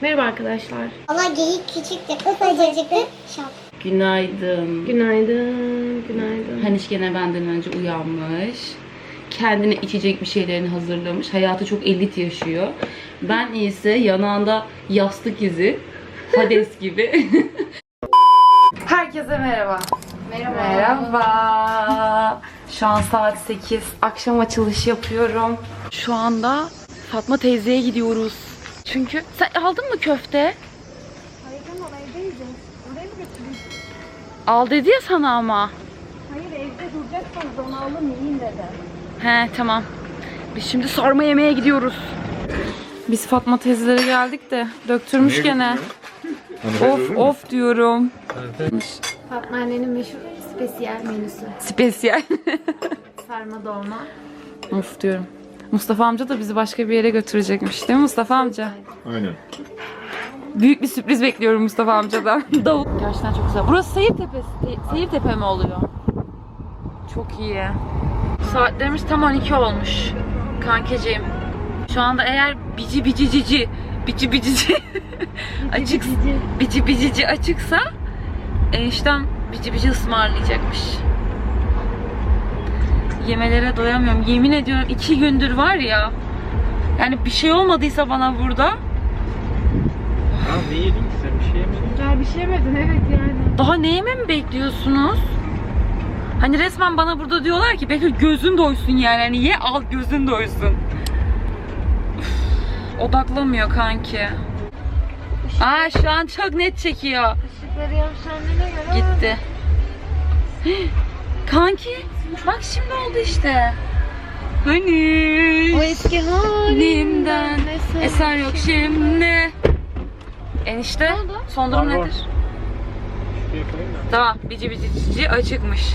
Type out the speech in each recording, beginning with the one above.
Merhaba arkadaşlar. Ama geyik küçüktü, ufacıktı. Şap. Günaydın. Günaydın. Günaydın. Haniş gene benden önce uyanmış. Kendine içecek bir şeylerini hazırlamış. Hayatı çok elit yaşıyor. Ben ise yanağında yastık izi. Hades gibi. Herkese merhaba. Merhaba. Merhaba. Şu an saat 8. Akşam açılış yapıyorum. Şu anda Fatma teyzeye gidiyoruz. Çünkü sen aldın mı köfte? Hayır ama evdeyiz. Oraya mı götüreyim? Al dedi ya sana ama. Hayır evde duracaksanız onu alın yiyin dedi. He tamam. Biz şimdi sarma yemeye gidiyoruz. Biz Fatma teyzelere geldik de döktürmüş gene. Of of diyorum. Fatma annenin meşhur spesiyel menüsü. Spesiyel. Sarma dolma. of diyorum. Mustafa amca da bizi başka bir yere götürecekmiş değil mi Mustafa amca? Aynen. Büyük bir sürpriz bekliyorum Mustafa amcadan. Davut. Gerçekten çok güzel. Burası Seyirtepe, Seyirtepe mi oluyor? Çok iyi. Saatlerimiz tam 12 olmuş. Kankeciğim. Şu anda eğer bici bici cici bici bicici açık bici bicici açıksa eniştem bici bici ısmarlayacakmış. Yemelere doyamıyorum. Yemin ediyorum iki gündür var ya. Yani bir şey olmadıysa bana burada Ya ne yedin ki sen bir şey yemedin? Ya bir şey yemedin evet yani. Daha ne yeme mi bekliyorsunuz? Hani resmen bana burada diyorlar ki Betül gözün doysun yani. Hani ye al gözün doysun. Üf, odaklamıyor kanki. Aa şu an çok net çekiyor. Işıkları yanışandığına göre Gitti. Kanki bak şimdi oldu işte. Hani O eski halimden eser yok şimdi. Enişte son durum Var, var. nedir? Şuraya koyayım da. Tamam bici bici cici açıkmış.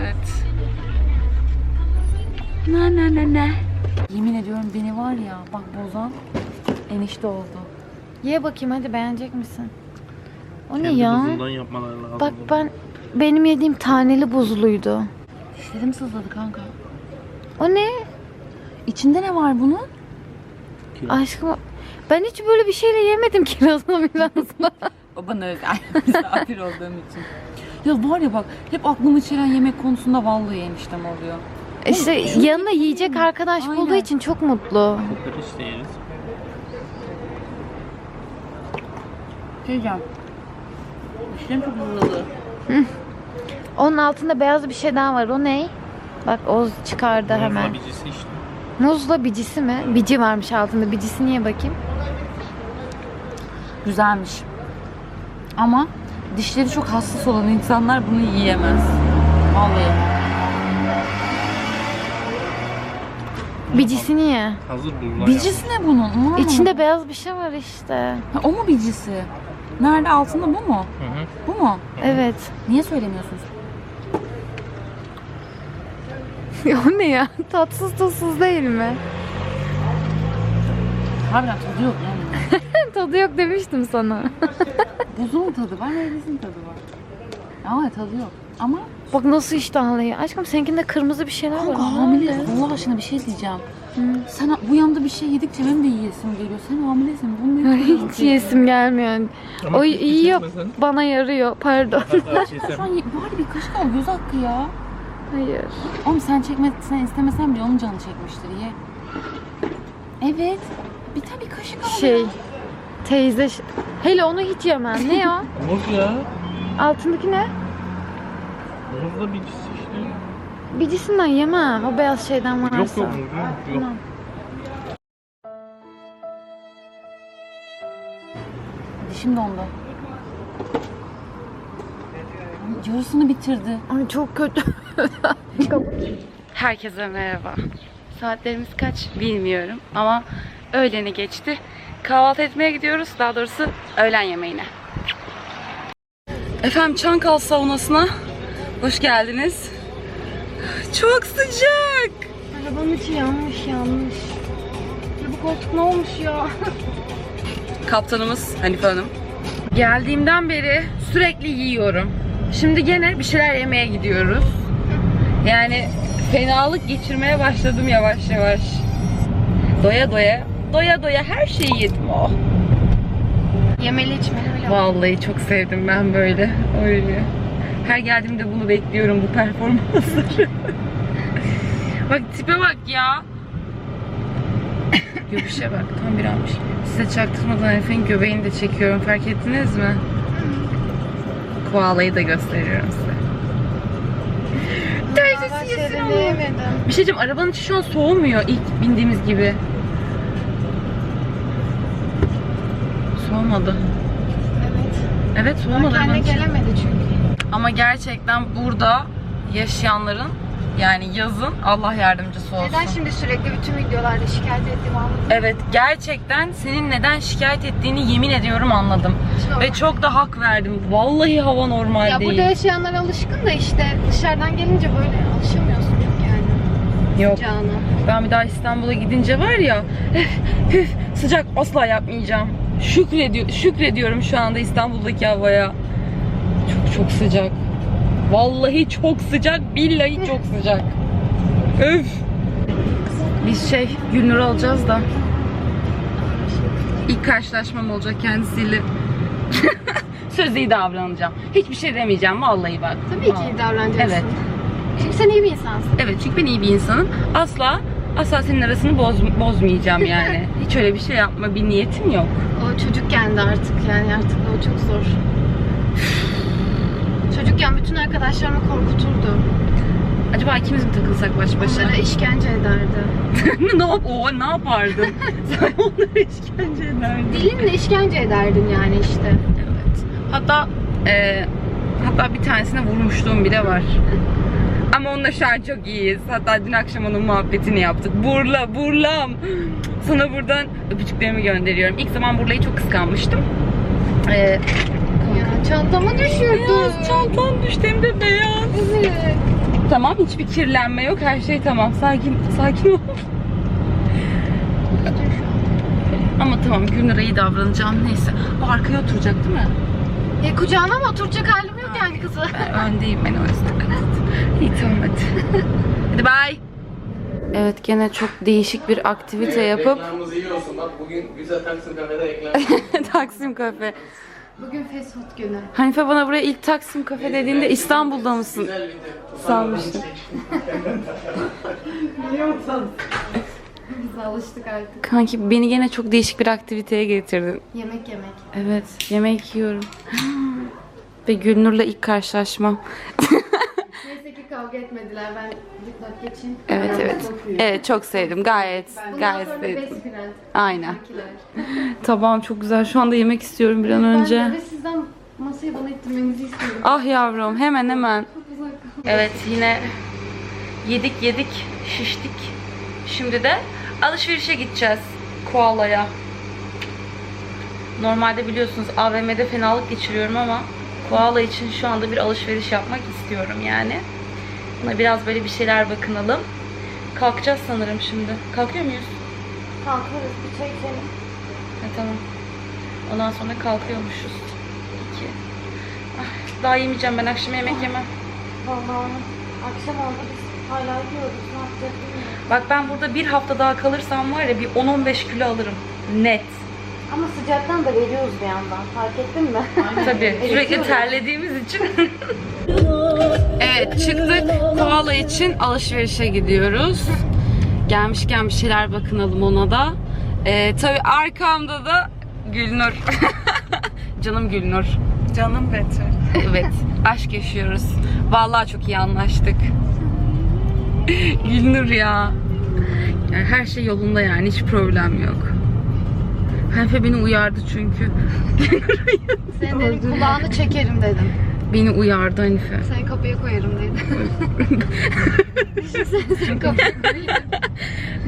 evet. Na na na na. Yemin ediyorum beni var ya bak bozan enişte oldu. Ye bakayım hadi beğenecek misin? O ne Kendi ya? buzundan yapmaları lazım. Bak ben benim yediğim taneli buzluydu. Dişlerim sızladı kanka. O ne? İçinde ne var bunun? Aşkım ben hiç böyle bir şeyle yemedim kirazla mirazla. O bana özel misafir olduğum için. Ya var ya bak hep aklımı çelen yemek konusunda vallahi eniştem oluyor. işte yanına yiyecek arkadaş bulduğu Aynen. için çok mutlu. Kokoreç de yeriz. Şey diyeceğim. Dişlerim çok. Onun altında beyaz bir şey daha var. O ne? Bak Oz çıkardı hemen. Muzla bicisi işte. Muzla bicisi mi? Bici varmış altında. Bicisi niye bakayım? Güzelmiş. Ama dişleri çok hassas olan insanlar bunu yiyemez. Vallahi. Bicisini ye. Hazır buzla Bicisi ne bunun? Onu. İçinde beyaz bir şey var işte. Ha, o mu bicisi? Nerede altında bu mu? Hı hı. Bu mu? Evet. Niye söylemiyorsunuz? o ne ya? Tatsız tuzsuz değil mi? Harbiden tadı yok yani. Tadı yok demiştim sana. Buzun tadı var, meyvesinin tadı var. Ama tadı yok. Ama Bak nasıl iştahlıyı. Aşkım seninkinde kırmızı bir şeyler var. kanka hamile. Allah aşkına bir şey diyeceğim. Sen bu yanda bir şey yedikçe benim de yiyesim geliyor. Sen hamilesin. Bunu ne Hiç yesim gelmiyor. Ama o keşke yiyor. kesmesen. Bana yarıyor. Pardon. Şu an ye- bari bir kaşık al göz hakkı ya. Hayır. Oğlum sen çekme, sen istemesen bile onun canı çekmiştir ye. Evet. Bir tane bir kaşık al. Şey. Teyze. ş- Hele onu hiç yemem. Ne o? Muz ya. Altındaki ne? Muzla bicisi işte. Bicisinden yemem. O beyaz şeyden varsa. Yok yok yok. yok. Tamam. Dişim dondu. Yarısını bitirdi. Ay çok kötü. Herkese merhaba. Saatlerimiz kaç bilmiyorum ama öğleni geçti. Kahvaltı etmeye gidiyoruz. Daha doğrusu öğlen yemeğine. Efendim Çankal saunasına hoş geldiniz. Çok sıcak. Arabanın içi yanmış yanmış. Ya bu koltuk ne olmuş ya? Kaptanımız Hanife Hanım. Geldiğimden beri sürekli yiyorum. Şimdi gene bir şeyler yemeye gidiyoruz. Yani fenalık geçirmeye başladım yavaş yavaş. Doya doya doya doya her şeyi yedim. Oh. Yemeli içmeli öyle. Vallahi çok sevdim ben böyle. Öyle. Her geldiğimde bunu bekliyorum bu performansları. bak tipe bak ya. Göbüşe bak tam bir almış. Size çaktırmadan Efe'nin göbeğini de çekiyorum. Fark ettiniz mi? Koalayı da gösteriyorum size. Teyzesi yesin onu. Bir şey diyeceğim arabanın içi şu an soğumuyor ilk bindiğimiz gibi. Soğumadı. Evet. Evet soğumadı arabanın içi. gelemedi çünkü. Ama gerçekten burada yaşayanların yani yazın Allah yardımcısı olsun. Neden şimdi sürekli bütün videolarda şikayet ettiğimi anladın? Evet gerçekten senin neden şikayet ettiğini yemin ediyorum anladım. Ve çok da hak verdim. Vallahi hava normal Ya değil. burada yaşayanlar alışkın da işte dışarıdan gelince böyle alışamıyorsun çok yani Yok sıcağına. ben bir daha İstanbul'a gidince var ya üf, sıcak asla yapmayacağım. Şükrediyor, şükrediyorum şu anda İstanbul'daki havaya. Çok sıcak. Vallahi çok sıcak. Billahi çok sıcak. Öf. Biz şey Gülnur alacağız da. İlk karşılaşmam olacak kendisiyle. Söz iyi davranacağım. Hiçbir şey demeyeceğim vallahi bak. Tabii ki iyi davranacaksın. Evet. Çünkü sen iyi bir insansın. Evet çünkü ben iyi bir insanım. Asla asla senin arasını boz, bozmayacağım yani. Hiç öyle bir şey yapma bir niyetim yok. O çocukken de artık yani artık o çok zor. Çocukken bütün arkadaşlarımı korkuturdu. Acaba ikimiz mi takılsak baş başa? Onlara işkence ederdi. ne yap o ne yapardın? Sen onlara işkence ederdin. Dilinle işkence ederdin yani işte. Evet. Hatta e, hatta bir tanesine vurmuşluğum bile var. Ama onunla şu an çok iyiyiz. Hatta dün akşam onun muhabbetini yaptık. Burla, Burlam. Sana buradan öpücüklerimi gönderiyorum. İlk zaman Burla'yı çok kıskanmıştım. E, Ya çantamı düşürdü. beyaz çantam düştü hem de beyaz. Evet. Tamam hiçbir kirlenme yok. Her şey tamam. Sakin sakin ol. Ama tamam Gülnur'a iyi davranacağım. Neyse. O arkaya oturacak değil mi? E kucağına mı oturacak halim yok yani kızı. Ben öndeyim ben o yüzden. İyi tamam hadi. hadi bye. Evet gene çok değişik bir aktivite yapıp Reklamımız iyi olsun. Bak bugün güzel Taksim Kafe'de reklam. Taksim Kafe. Bugün fast food günü. Hanife bana buraya ilk Taksim Kafe dediğinde İstanbul'da mısın? Güzel video. Sanmıştım. Biz alıştık artık. Kanki beni gene çok değişik bir aktiviteye getirdin. Yemek yemek. Evet yemek yiyorum. Ve Gülnur'la ilk karşılaşmam. Kavga etmediler. Ben dikkat geçeyim. Evet evet. Evet çok sevdim. Gayet Bundan gayet sevdim. Aynen. Tamam çok güzel. Şu anda yemek istiyorum bir an önce. Ben de sizden masayı bana ittirmenizi istiyorum. Ah yavrum hemen hemen. Evet yine yedik yedik şiştik. Şimdi de alışverişe gideceğiz Koala'ya. Normalde biliyorsunuz AVM'de fenalık geçiriyorum ama Koala için şu anda bir alışveriş yapmak istiyorum yani. Buna biraz böyle bir şeyler bakınalım. Kalkacağız sanırım şimdi. Kalkıyor muyuz? Kalkarız bir çay içelim. Ha, tamam. Ondan sonra kalkıyormuşuz. İki. Ah, daha yemeyeceğim ben akşam yemek yemem. Vallahi akşam oldu biz hala yiyoruz. Ne yapacağız bilmiyorum. Bak ben burada bir hafta daha kalırsam var ya bir 10-15 kilo alırım. Net. Ama sıcaktan da veriyoruz bir yandan. Fark ettin mi? Tabii. Sürekli terlediğimiz için. evet çıktık. Koala için alışverişe gidiyoruz. Gelmişken bir şeyler bakınalım ona da. Ee, tabii arkamda da Gülnur. Canım Gülnur. Canım Betül. Evet. Aşk yaşıyoruz. Vallahi çok iyi anlaştık. Gülnur ya. Yani her şey yolunda yani hiç problem yok. Hanife beni uyardı çünkü. Senin kulağını çekerim dedim. Beni uyardı Hanife. Seni kapıya koyarım. Düşünsene seni kapıya koyarım.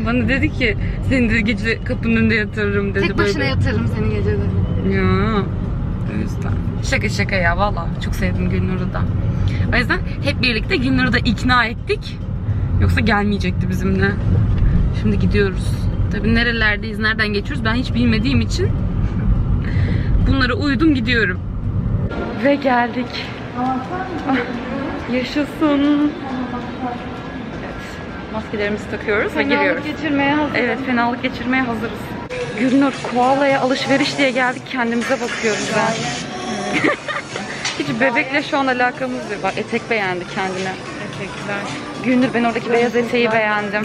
Bana dedi ki seni de gece kapının önünde yatırırım dedi. Tek başına böyle. yatırırım seni gece. Ya. O yüzden. Şaka şaka ya valla. Çok sevdim Gülnur'u da. O yüzden hep birlikte Gülnur'u da ikna ettik. Yoksa gelmeyecekti bizimle. Şimdi gidiyoruz. Tabii nerelerdeyiz, nereden geçiyoruz ben hiç bilmediğim için bunlara uydum gidiyorum. Ve geldik. Ah, yaşasın. Evet. Maskelerimizi takıyoruz ve giriyoruz. geçirmeye hazır. Evet, fenalık geçirmeye hazırız. Gülnur koalaya alışveriş diye geldik kendimize bakıyoruz ha. Hiç bebekle şu an alakamız yok. Bak etek beğendi kendine. Etekler. Gülnür ben oradaki beyaz eteği beğendim.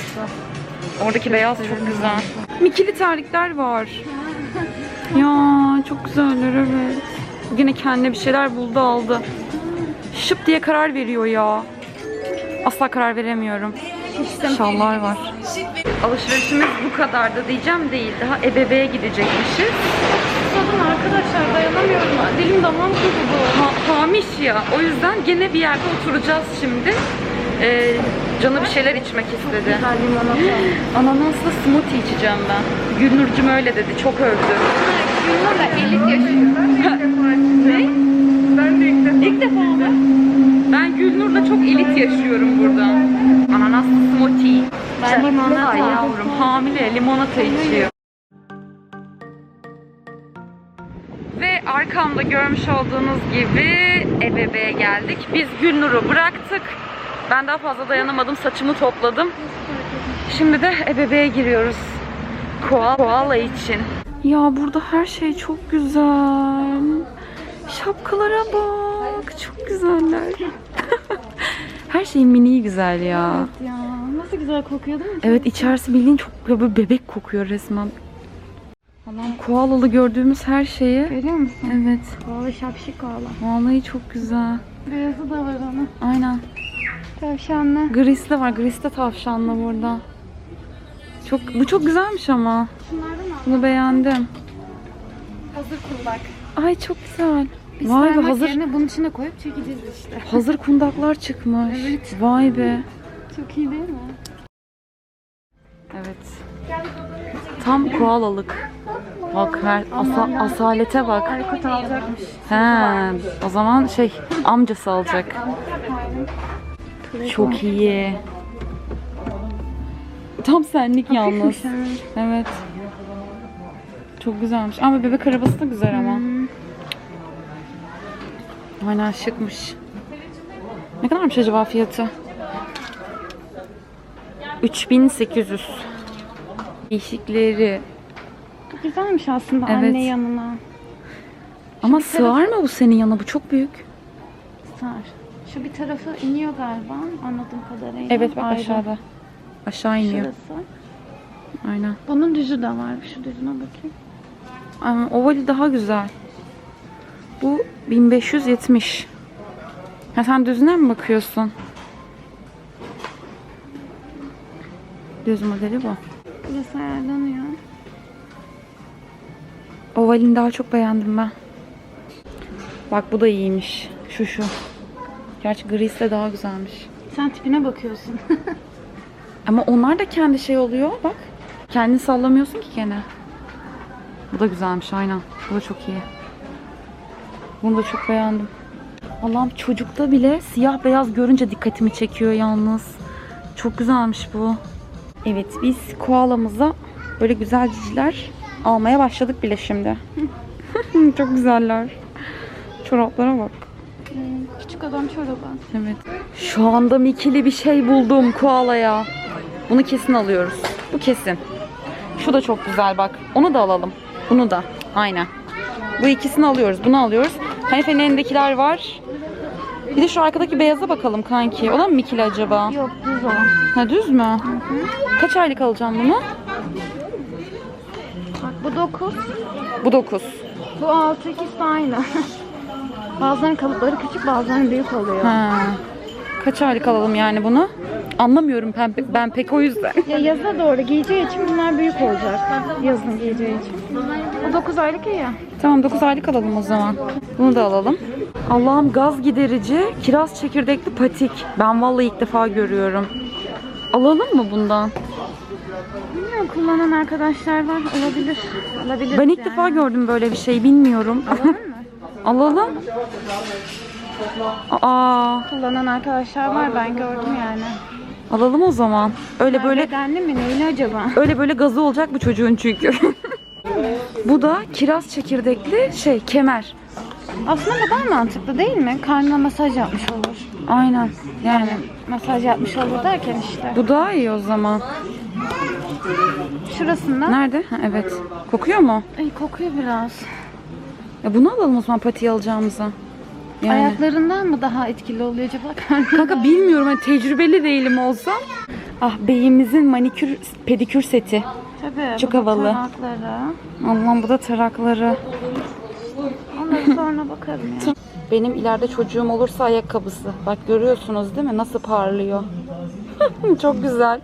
Oradaki beyaz çok güzel. Mikili terlikler var. Ya çok güzeller evet. Yine kendine bir şeyler buldu aldı. Şıp diye karar veriyor ya. Asla karar veremiyorum. Şallar var. Alışverişimiz bu kadardı diyeceğim değil. Daha EBB'ye gidecekmişiz. Susadım arkadaşlar dayanamıyorum. Dilim damağım kurudu. Ha, hamiş ya. O yüzden gene bir yerde oturacağız şimdi. Ee, canı bir şeyler içmek istedi. Ananaslı smoothie içeceğim ben. Gülnurcum öyle dedi. Çok övdü. Gülnur da elit yaşıyor. ne? Ben de ilk defa. İlk defa mı? Ben Gülnur'la çok elit yaşıyorum burada. Ananaslı smoothie. Ben limonata. Yavrum hamile limonata içiyor. Ve arkamda görmüş olduğunuz gibi EBB'ye geldik. Biz Gülnur'u bıraktık. Ben daha fazla dayanamadım. Saçımı topladım. Şimdi de EBB'ye giriyoruz. Koala, koala için. Ya burada her şey çok güzel. Şapkalara bak. Çok güzeller. her şeyin mini güzel ya. Ya nasıl güzel kokuyor değil mi? Evet içerisi bildiğin çok böyle bebek kokuyor resmen. Allah'ım koalalı gördüğümüz her şeyi. Görüyor musun? Evet. Koala şapşik koala. Vallahi çok güzel. Beyazı da var onun. Aynen. Tavşanlı. Gris de var. Gris de tavşanlı burada. Çok, bu çok güzelmiş ama. Şunlardan al. Bunu beğendim. Hazır kulak. Ay çok güzel. Biz Vay be hazır yerine bunun içine koyup çekeceğiz işte. hazır kundaklar çıkmış. Evet. Vay be. Çok iyi değil mi? Evet. Tam koalalık. Bak her asa- asalete bak. Aykut alacakmış. He, o zaman şey amcası alacak. Çok iyi. Tam senlik yalnız. Evet. Çok güzelmiş. Ama bebek arabası da güzel ama. Aynen şıkmış. Ne kadarmış acaba fiyatı? 3800. Değişikleri. Güzelmiş aslında Evet. anne yanına. Ama sığar mı bu senin yanına? Bu çok büyük. Sar. Şu bir tarafı iniyor galiba anladığım kadarıyla. Evet bak Ayrı. aşağıda. Aşağı iniyor. Şurası. Aynen. Bunun düzü de var. Şu düzüne bakayım. Ama ovali daha güzel. Bu 1570. Ha sen düzüne mi bakıyorsun? Düz modeli bu. Burası ayarlanıyor. Ovalini daha çok beğendim ben. Bak bu da iyiymiş. Şu şu. Gerçi grisi de daha güzelmiş. Sen tipine bakıyorsun. Ama onlar da kendi şey oluyor bak. Kendini sallamıyorsun ki gene. Bu da güzelmiş aynen. Bu da çok iyi. Bunu da çok beğendim. Allah'ım çocukta bile siyah beyaz görünce dikkatimi çekiyor yalnız. Çok güzelmiş bu. Evet biz koalamıza böyle güzel ciciler almaya başladık bile şimdi. çok güzeller. Çoraplara bak. Küçük adam çorabı. Evet. Şu anda mikili bir şey buldum koalaya. Bunu kesin alıyoruz. Bu kesin. Şu da çok güzel bak. Onu da alalım. Bunu da. Aynen. Bu ikisini alıyoruz. Bunu alıyoruz. Hanife'nin elindekiler var. Bir de şu arkadaki beyaza bakalım kanki. O da mı mikili acaba? Yok düz o. Ha düz mü? Kaç aylık alacağım bunu? Bak bu 9. Bu 9. Bu 6 ikisi aynı. Bazılarının kalıpları küçük bazılarının büyük oluyor. Ha. Kaç aylık alalım yani bunu? Anlamıyorum ben, ben pek o yüzden. Ya yaza doğru giyeceği için bunlar büyük olacak. Yazın giyeceği için. Bu 9 aylık ya. Tamam 9 aylık alalım o zaman. Bunu da alalım. Allah'ım gaz giderici, kiraz çekirdekli patik. Ben vallahi ilk defa görüyorum. Alalım mı bundan? Bilmiyorum kullanan arkadaşlar var. Olabilir. Olabilir. Ben ilk yani. defa gördüm böyle bir şey, bilmiyorum. Alalım. Aa, Kullanan arkadaşlar var ben gördüm yani. Alalım o zaman. Öyle böyle Bedenli mi neyli acaba? öyle böyle gazı olacak bu çocuğun çünkü. bu da kiraz çekirdekli şey kemer. Aslında bu daha mantıklı değil mi? Karnına masaj yapmış olur. Aynen. Yani Masaj yapmış olur derken işte. bu daha iyi o zaman. Şurasında. Nerede? Ha, evet. Kokuyor mu? Ay kokuyor biraz. Ya bunu alalım o zaman patiye alacağımıza. Yani. Ayaklarından mı daha etkili oluyor acaba? Kanka bilmiyorum hani tecrübeli değilim olsam. Ah beyimizin manikür pedikür seti. Tabii. Çok bu havalı. Tarakları. Allah'ım bu da tarakları. Onları sonra bakarım ya. Benim ileride çocuğum olursa ayakkabısı. Bak görüyorsunuz değil mi? Nasıl parlıyor. Çok güzel.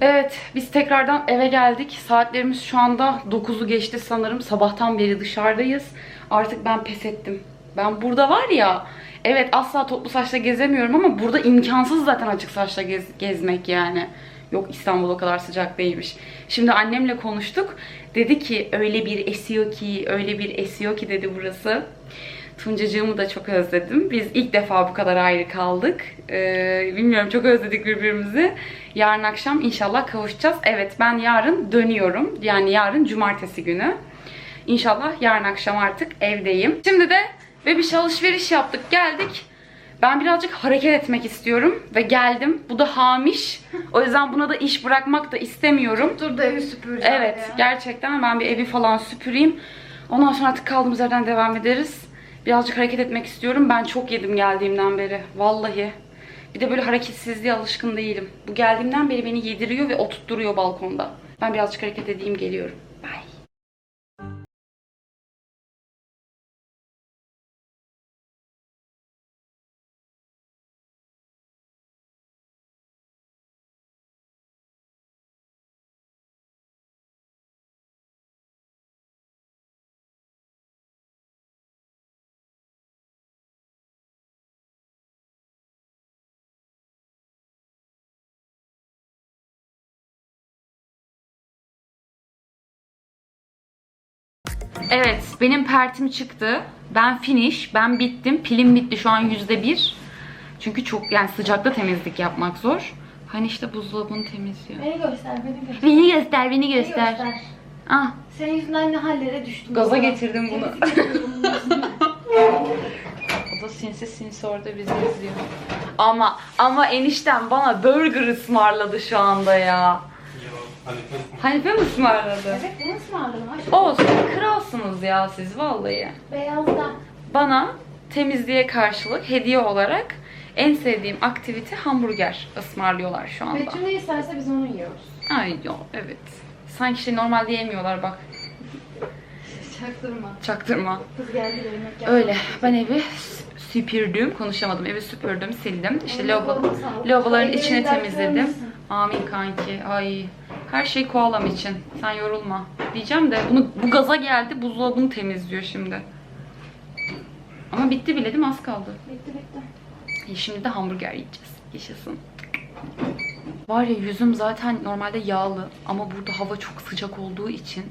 Evet, biz tekrardan eve geldik. Saatlerimiz şu anda 9'u geçti sanırım. Sabahtan beri dışarıdayız. Artık ben pes ettim. Ben burada var ya, evet asla toplu saçla gezemiyorum ama burada imkansız zaten açık saçla gez- gezmek yani. Yok İstanbul o kadar sıcak değilmiş. Şimdi annemle konuştuk. Dedi ki öyle bir esiyor ki, öyle bir esiyor ki dedi burası. Tuncacığımı da çok özledim. Biz ilk defa bu kadar ayrı kaldık. Ee, bilmiyorum çok özledik birbirimizi. Yarın akşam inşallah kavuşacağız. Evet ben yarın dönüyorum. Yani yarın cumartesi günü. İnşallah yarın akşam artık evdeyim. Şimdi de bebiş alışveriş yaptık geldik. Ben birazcık hareket etmek istiyorum ve geldim. Bu da hamiş. O yüzden buna da iş bırakmak da istemiyorum. Dur da evi süpüreceğim Evet gerçekten ben bir evi falan süpüreyim. Ondan sonra artık kaldığımız yerden devam ederiz. Birazcık hareket etmek istiyorum. Ben çok yedim geldiğimden beri. Vallahi. Bir de böyle hareketsizliğe alışkın değilim. Bu geldiğimden beri beni yediriyor ve oturtturuyor balkonda. Ben birazcık hareket edeyim geliyorum. Evet, benim pertim çıktı. Ben finish, ben bittim. Pilim bitti şu an yüzde bir. Çünkü çok yani sıcakta temizlik yapmak zor. Hani işte buzdolabını temizliyor. Beni göster, beni göster. Beni göster, beni göster. Ah, Senin yüzünden ne hallere düştüm. gaza ya. getirdim bunu. o da sinsi sinsi orada bizi izliyor. Ama ama eniştem bana burger ısmarladı şu anda ya. Hanife mi ısmarladı? Evet, bunu ısmarladım. Olsun, kralsınız ya siz vallahi. Beyazda. Bana temizliğe karşılık hediye olarak en sevdiğim aktivite hamburger ısmarlıyorlar şu anda. Betül ne isterse biz onu yiyoruz. Ay yo evet. Sanki şey normalde yemiyorlar bak. Çaktırma. Çaktırma. Kız geldi de yemek yaptı. Öyle. Ben evi sü- süpürdüm. Konuşamadım. Evi süpürdüm, sildim. İşte lavabo, Koluna sağlık. lavaboların Ellerini içini dert temizledim. görmesin. Amin kanki. Ay. Her şey koalam için. Sen yorulma. Diyeceğim de bunu bu gaza geldi. Buzdolabını temizliyor şimdi. Ama bitti bile değil mi? Az kaldı. Bitti bitti. E, Şimdi de hamburger yiyeceğiz. Yaşasın. Var ya yüzüm zaten normalde yağlı ama burada hava çok sıcak olduğu için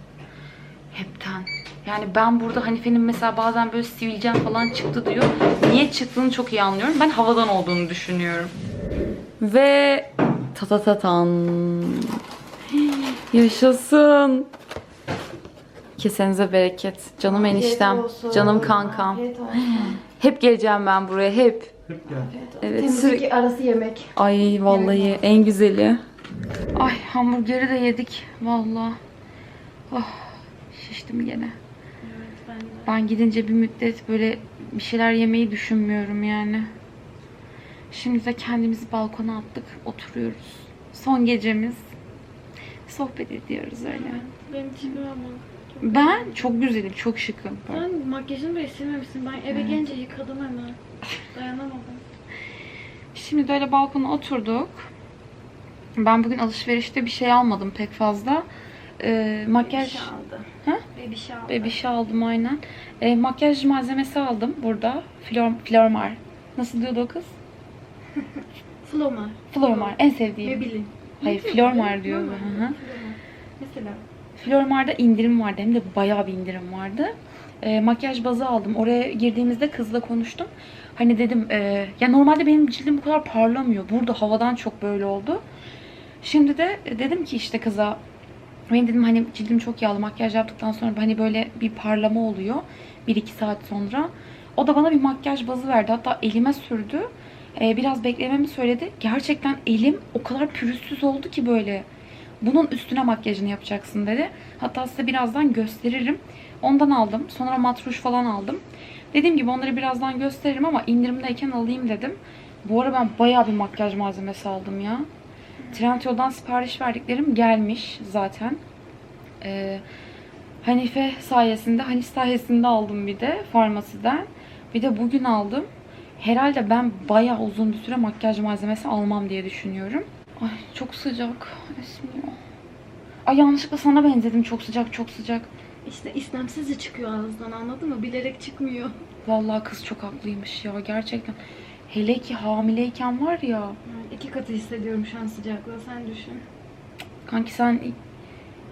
hepten. Yani ben burada Hanife'nin mesela bazen böyle sivilcem falan çıktı diyor. Niye çıktığını çok iyi anlıyorum. Ben havadan olduğunu düşünüyorum. Ve ta ta ta tan. Yaşasın. Kesenize bereket. Canım eniştem. olsun. Canım kankam. Afiyet olsun. Hep geleceğim ben buraya hep. Evet. Temizlik sürekli- arası yemek. Ay vallahi en güzeli. Ay hamburgeri de yedik vallahi. Oh şiştim gene. Ben gidince bir müddet böyle bir şeyler yemeyi düşünmüyorum yani. Şimdi de kendimizi balkona attık, oturuyoruz. Son gecemiz. Sohbet ediyoruz öyle. Benim tipim ama. Ben çok güzelim, çok şıkım. Sen makyajını bile silmemişsin. Ben eve gelince yıkadım hemen. Dayanamadım. Şimdi de öyle balkona oturduk. Ben bugün alışverişte bir şey almadım pek fazla. Ee, makyaj aldı. Ha? Bebiş aldı. bebişi aldım aynen. Ee, makyaj malzemesi aldım burada. Flor, Flormar. Nasıl diyordu o kız? Floma. Flormar. En sevdiğim. Maybelline. Hayır Flormar diyordu. Hı hı. Mesela. Flormar'da indirim vardı. Hem de bayağı bir indirim vardı. Ee, makyaj bazı aldım. Oraya girdiğimizde kızla konuştum. Hani dedim e, ya normalde benim cildim bu kadar parlamıyor. Burada havadan çok böyle oldu. Şimdi de dedim ki işte kıza benim dedim hani cildim çok yağlı makyaj yaptıktan sonra hani böyle bir parlama oluyor. 1-2 saat sonra. O da bana bir makyaj bazı verdi. Hatta elime sürdü. Ee, biraz beklememi söyledi. Gerçekten elim o kadar pürüzsüz oldu ki böyle. Bunun üstüne makyajını yapacaksın dedi. Hatta size birazdan gösteririm. Ondan aldım. Sonra matruş falan aldım. Dediğim gibi onları birazdan gösteririm ama indirimdeyken alayım dedim. Bu ara ben bayağı bir makyaj malzemesi aldım ya. Trendyol'dan sipariş verdiklerim gelmiş zaten. Ee, Hanife sayesinde, Hanif sayesinde aldım bir de farmasiden. Bir de bugün aldım. Herhalde ben bayağı uzun bir süre makyaj malzemesi almam diye düşünüyorum. Ay çok sıcak. Esmiyor. Ay yanlışlıkla sana benzedim. Çok sıcak, çok sıcak. İşte istemsizce çıkıyor ağızdan anladın mı? Bilerek çıkmıyor. Vallahi kız çok haklıymış ya gerçekten. Hele ki hamileyken var ya. Yani iki katı hissediyorum şu an sıcaklığı sen düşün. Kanki sen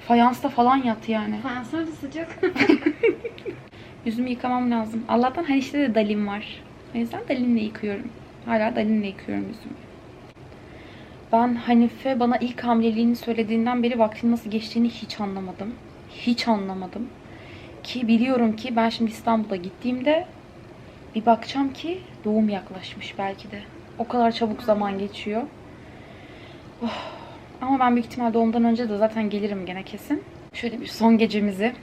fayansta falan yat yani. Fayanslar da sıcak. Yüzümü yıkamam lazım. Allah'tan her işte de dalim var. O yüzden dalimle yıkıyorum. Hala dalimle yıkıyorum yüzümü. Ben Hanife bana ilk hamileliğini söylediğinden beri vaktin nasıl geçtiğini hiç anlamadım. Hiç anlamadım. Ki biliyorum ki ben şimdi İstanbul'a gittiğimde bir bakacağım ki doğum yaklaşmış belki de. O kadar çabuk zaman geçiyor. Oh. Ama ben büyük ihtimal doğumdan önce de zaten gelirim gene kesin. Şöyle bir son gecemizi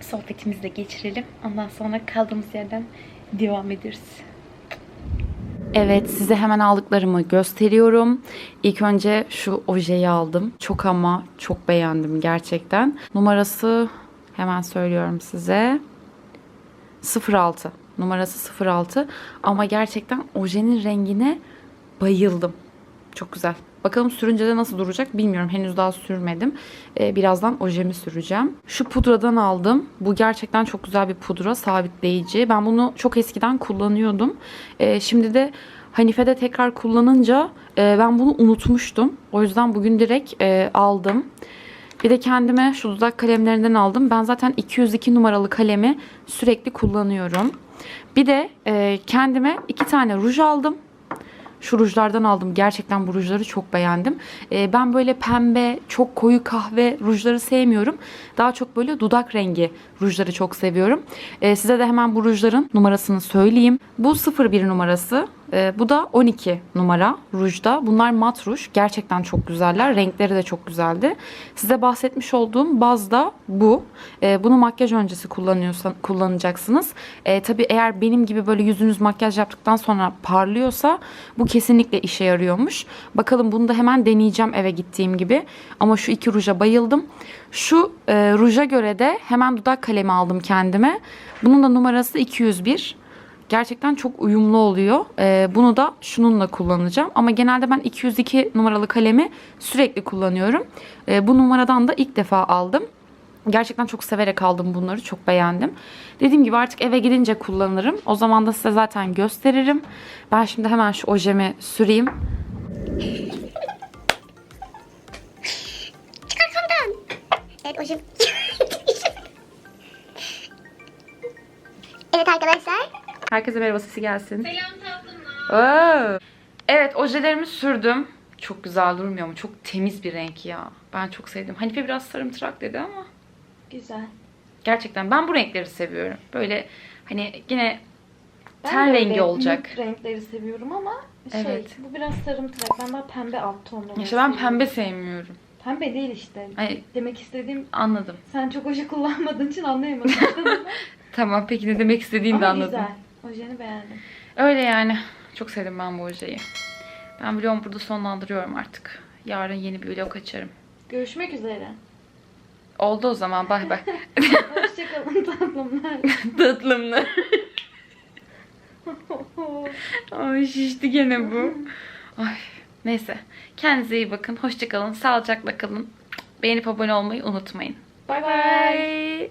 sohbetimizle geçirelim. Ondan sonra kaldığımız yerden devam ederiz. Evet size hemen aldıklarımı gösteriyorum. İlk önce şu ojeyi aldım. Çok ama çok beğendim gerçekten. Numarası hemen söylüyorum size. 06. Numarası 06. Ama gerçekten ojenin rengine bayıldım. Çok güzel. Bakalım sürünce de nasıl duracak bilmiyorum. Henüz daha sürmedim. Ee, birazdan ojemi süreceğim. Şu pudradan aldım. Bu gerçekten çok güzel bir pudra. Sabitleyici. Ben bunu çok eskiden kullanıyordum. Ee, şimdi de Hanife'de tekrar kullanınca e, ben bunu unutmuştum. O yüzden bugün direkt e, aldım. Bir de kendime şu dudak kalemlerinden aldım. Ben zaten 202 numaralı kalemi sürekli kullanıyorum. Bir de e, kendime iki tane ruj aldım. Şu rujlardan aldım. Gerçekten bu rujları çok beğendim. Ee, ben böyle pembe, çok koyu kahve rujları sevmiyorum. Daha çok böyle dudak rengi rujları çok seviyorum. Ee, size de hemen bu rujların numarasını söyleyeyim. Bu 01 numarası. Ee, bu da 12 numara rujda. Bunlar mat ruj. Gerçekten çok güzeller. Renkleri de çok güzeldi. Size bahsetmiş olduğum baz da bu. Ee, bunu makyaj öncesi kullanıyorsan, kullanacaksınız. Ee, tabii eğer benim gibi böyle yüzünüz makyaj yaptıktan sonra parlıyorsa bu kesinlikle işe yarıyormuş. Bakalım bunu da hemen deneyeceğim eve gittiğim gibi. Ama şu iki ruja bayıldım. Şu e, ruja göre de hemen dudak kalemi aldım kendime. Bunun da numarası 201. Gerçekten çok uyumlu oluyor. Ee, bunu da şununla kullanacağım. Ama genelde ben 202 numaralı kalemi sürekli kullanıyorum. Ee, bu numaradan da ilk defa aldım. Gerçekten çok severek aldım bunları. Çok beğendim. Dediğim gibi artık eve gidince kullanırım. O zaman da size zaten gösteririm. Ben şimdi hemen şu ojemi süreyim. Çık arkamdan. Evet ojim. evet arkadaşlar. Herkese merhaba sesi gelsin. Selam tatlım. Evet ojelerimi sürdüm. Çok güzel durmuyor mu? Çok temiz bir renk ya. Ben çok sevdim. Hanife biraz sarımtırak dedi ama Güzel. gerçekten ben bu renkleri seviyorum. Böyle hani yine Ben ten rengi olacak. nude renkleri seviyorum ama şey Evet. bu biraz sarımtırak. Ben daha pembe alt tonlu. İşte ben pembe sevmiyorum. Pembe değil işte. Ay, Demek istediğim anladım. sen çok oje kullanmadığın için anlayamadım. Tamam peki ne demek istediğini de anladım. güzel. Ojeni beğendim. Öyle yani. Çok sevdim ben bu ojeyi. Ben vlogumu burada sonlandırıyorum artık. Yarın yeni bir vlog açarım. Görüşmek üzere. Oldu o zaman bay bay. Hoşçakalın tatlımlar. Tatlımlar. Ay şişti gene bu. Ay neyse. Kendinize iyi bakın. Hoşçakalın. Sağlıcakla kalın. Beğenip abone olmayı unutmayın. Bay bay.